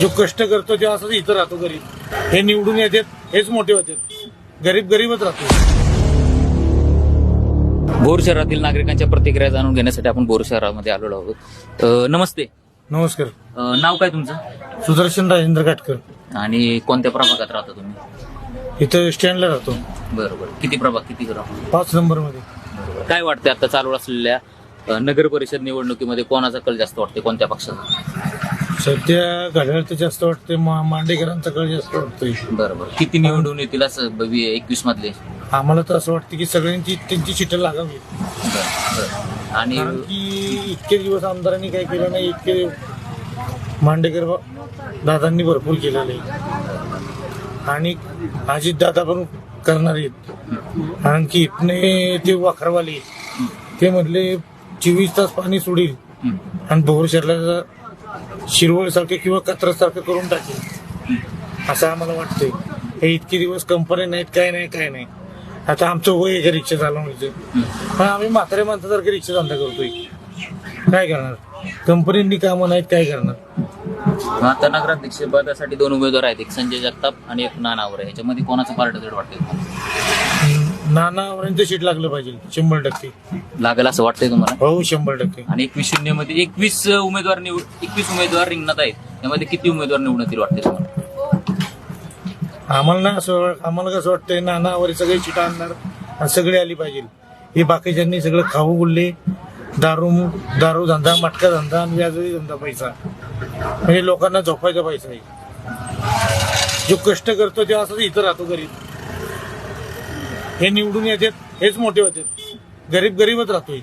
जो कष्ट करतो ते असंच इथं राहतो गरीब हे निवडून येतात हेच मोठे होतात. गरीब गरीबच राहतो. भोर शहरातील नागरिकांच्या प्रतिक्रिया जाणून घेण्यासाठी आपण भोर शहरामध्ये आलेलो आहोत. अ, नमस्ते. नमस्कार. अ, नाव काय तुमचं? सुदर्शन राजेंद्र काटकर आणि कोणत्या प्रभागात राहता तुम्ही? इथं स्टँडला राहतो. बरं बरं किती प्रभाग किती ग्राम? पाच नंबरमध्ये काय वाटतं आता चालू असलेल्या अ, नगर परिषद निवडणुकीमध्ये कोणाचा कल जास्त वाटते कोणत्या पक्षाचा? सध्या घड्याळ तर जास्त वाटते मा- मांडेकरांचा कळ जास्त वाटतोय. बरं बरं किती निवडून येतील असं एकवीस मधले? आम्हाला तर असं वाटतं की सगळ्यांची त्यांची चिठ्ठ्या लागावी. बरं बरं. आणि कारण की इतके दिवस आमदारांनी काय केलं नाही इतके मांडेकर बा- दादांनी भरपूर केलेलं आहे. आणि अजित दादा पण करणार आहेत. कारण की इथने ते वाखरवाले ते म्हटले चोवीस तास पाणी सोडील. हं, आणि भोर शहराला शिरवळसारखं किंवा कचऱ्यासारखं करून टाकेल. असं आम्हाला वाटतंय. हे इतके दिवस कंपनी नाहीत काय नाही काय नाही. आता आमचं वय आहे रिक्षा चालवण्याचं? पण आम्ही म्हातारे माणसासारखे रिक्षा धंदा करतोय. काय करणार? कंपनींनी कामं नाहीत काय करणार? आता नगराध्यक्ष पदासाठी दोन उमेदवार आहेत. एक संजय जगताप आणि एक नानावर याच्यामध्ये कोणाचं पार्ट जड वाटते नानावरांचं सीट लागलं पाहिजे शंभर टक्के. लागेल असं वाटतंय तुम्हाला? हो शंभर टक्के. आणि एकवीस शून्यमध्ये एकवीस उमेदवार निवड एकवीस उमेदवार रिंगणात आहेत. त्यामध्ये किती उमेदवार निवडून येतील वाटते तुम्हाला? आम्हाला ना असं आम्हाला कसं वाटतंय नानावर सगळे चिटा आणणार आणि सगळे आली पाहिजे. हे बाकीच्यांनी सगळं खाऊ बोलले दारू दारू धंदा मटका धंदा आणि व्याजही धंदा पैसा. म्हणजे लोकांना झोपायचा पैसा आहे जो कष्ट करतो ते असंच इथं राहतो गरीब हे निवडून येतात हेच मोठे होतात. गरीब गरीबच राहतोय.